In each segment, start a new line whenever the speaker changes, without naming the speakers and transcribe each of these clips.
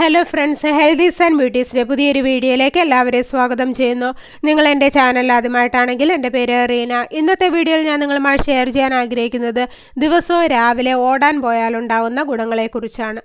Hello friends healthies and ബ്യൂട്ടീസിന്റെ പുതിയൊരു വീഡിയോയിലേക്ക് എല്ലാവരെയും സ്വാഗതം ചെയ്യുന്നു. നിങ്ങൾ എന്റെ ചാനൽ ആദ്യമായിട്ടാണെങ്കിൽ എന്റെ പേര് റീന. ഇന്നത്തെ വീഡിയോയിൽ ഞാൻ നിങ്ങളുമായി ഷെയർ ചെയ്യാൻ ആഗ്രഹിക്കുന്നത് ദിവസവും രാവിലെ ഓടാൻ പോയാലുണ്ടാവുന്ന ഗുണങ്ങളെക്കുറിച്ചാണ്.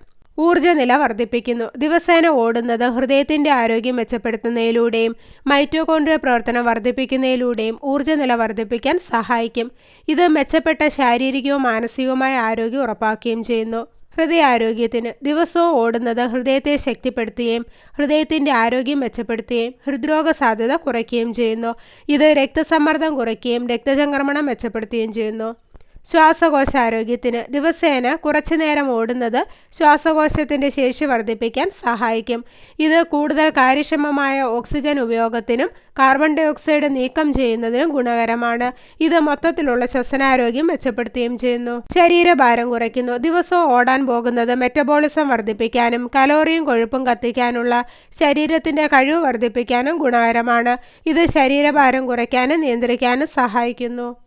ഊർജനില വർദ്ധിപ്പിക്കുന്നു. ദിവസേന ഓടുന്നത് ഹൃദയത്തിന്റെ ആരോഗ്യം മെച്ചപ്പെടുത്തുന്നതിലൂടെയും മൈറ്റോകോൺഡ്രിയ പ്രവർത്തനം വർദ്ധിപ്പിക്കുന്നതിലൂടെയും ഊർജനില വർദ്ധിപ്പിക്കാൻ സഹായിക്കും. ഇത് മെച്ചപ്പെട്ട ശാരീരികവും മാനസികവുമായ ആരോഗ്യം ഉറപ്പാക്കുകയും ചെയ്യുന്നു. ഹൃദയാരോഗ്യത്തിന് ദിവസവും ഓടുന്നത് ഹൃദയത്തെ ശക്തിപ്പെടുത്തുകയും ഹൃദയത്തിന്റെ ആരോഗ്യം മെച്ചപ്പെടുത്തുകയും ഹൃദ്രോഗ സാധ്യത കുറയ്ക്കുകയും ചെയ്യുന്നു. ഇത് രക്തസമ്മർദ്ദം കുറയ്ക്കുകയും രക്തചംക്രമണം മെച്ചപ്പെടുത്തുകയും ചെയ്യുന്നു. ശ്വാസകോശാരോഗ്യത്തിന് ദിവസേന കുറച്ചു നേരം ഓടുന്നത് ശ്വാസകോശത്തിന്റെ ശേഷി വർദ്ധിപ്പിക്കാൻ സഹായിക്കും. ഇത് കൂടുതൽ കാര്യക്ഷമമായ ഓക്സിജൻ ഉപയോഗത്തിനും കാർബൺ ഡൈ ഓക്സൈഡ് നീക്കം ചെയ്യുന്നതിനും ഗുണകരമാണ്. ഇത് മൊത്തത്തിലുള്ള ശ്വസനാരോഗ്യം മെച്ചപ്പെടുത്തുകയും ചെയ്യുന്നു. ശരീരഭാരം കുറയ്ക്കുന്നു. ദിവസവും ഓടാൻ പോകുന്നത് മെറ്റബോളിസം വർദ്ധിപ്പിക്കാനും കലോറിയും കൊഴുപ്പും കത്തിക്കാനുള്ള ശരീരത്തിന്റെ കഴിവ് വർദ്ധിപ്പിക്കാനും ഗുണകരമാണ്. ഇത് ശരീരഭാരം കുറയ്ക്കാനും നിയന്ത്രിക്കാനും സഹായിക്കുന്നു.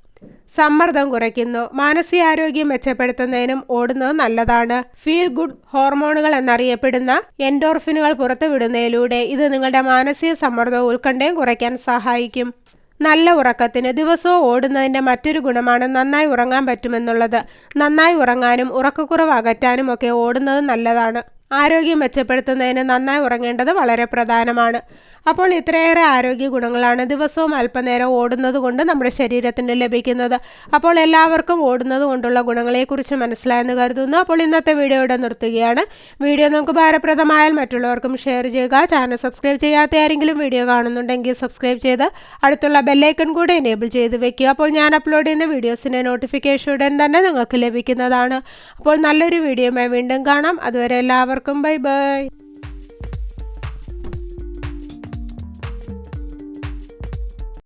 സമ്മർദ്ദം കുറയ്ക്കുന്നു. മാനസികാരോഗ്യം മെച്ചപ്പെടുത്തുന്നതിനും ഓടുന്നത് നല്ലതാണ്. ഫീൽ ഗുഡ് ഹോർമോണുകൾ എന്നറിയപ്പെടുന്ന എൻഡോർഫിനുകൾ പുറത്തുവിടുന്നതിലൂടെ ഇത് നിങ്ങളുടെ മാനസിക സമ്മർദ്ദവും ഉത്കണ്ഠയും കുറയ്ക്കാൻ സഹായിക്കും. നല്ല ഉറക്കത്തിന് ദിവസവും ഓടുന്നതിന്റെ മറ്റൊരു ഗുണമാണ് നന്നായി ഉറങ്ങാൻ പറ്റുമെന്നുള്ളത്. നന്നായി ഉറങ്ങാനും ഉറക്കക്കുറവ് അകറ്റാനും ഒക്കെ ഓടുന്നത് നല്ലതാണ്. ആരോഗ്യം മെച്ചപ്പെടുത്തുന്നതിന് നന്നായി ഉറങ്ങേണ്ടത് വളരെ പ്രധാനമാണ്. അപ്പോൾ ഇത്രയേറെ ആരോഗ്യ ഗുണങ്ങളാണ് ദിവസവും അല്പനേരം ഓടുന്നത് കൊണ്ട് നമ്മുടെ ശരീരത്തിന് ലഭിക്കുന്നത്. അപ്പോൾ എല്ലാവർക്കും ഓടുന്നത് കൊണ്ടുള്ള ഗുണങ്ങളെക്കുറിച്ച് മനസ്സിലായെന്ന് കരുതുന്നു. അപ്പോൾ ഇന്നത്തെ വീഡിയോ ഇവിടെ നിർത്തുകയാണ്. വീഡിയോ നമുക്ക് ഭാരപ്രദമായാൽ മറ്റുള്ളവർക്കും ഷെയർ ചെയ്യുക. ചാനൽ സബ്സ്ക്രൈബ് ചെയ്യാത്ത ആരെങ്കിലും വീഡിയോ കാണുന്നുണ്ടെങ്കിൽ സബ്സ്ക്രൈബ് ചെയ്ത് അടുത്തുള്ള ബെല്ലൈക്കൺ കൂടെ എനേബിൾ ചെയ്ത് വെക്കുക. അപ്പോൾ ഞാൻ അപ്ലോഡ് ചെയ്യുന്ന വീഡിയോസിന്റെ നോട്ടിഫിക്കേഷൻ ഉടൻ തന്നെ നിങ്ങൾക്ക് ലഭിക്കുന്നതാണ്. അപ്പോൾ നല്ലൊരു വീഡിയോയുമായി വീണ്ടും കാണാം. അതുവരെ എല്ലാവർക്കും Welcome, bye bye!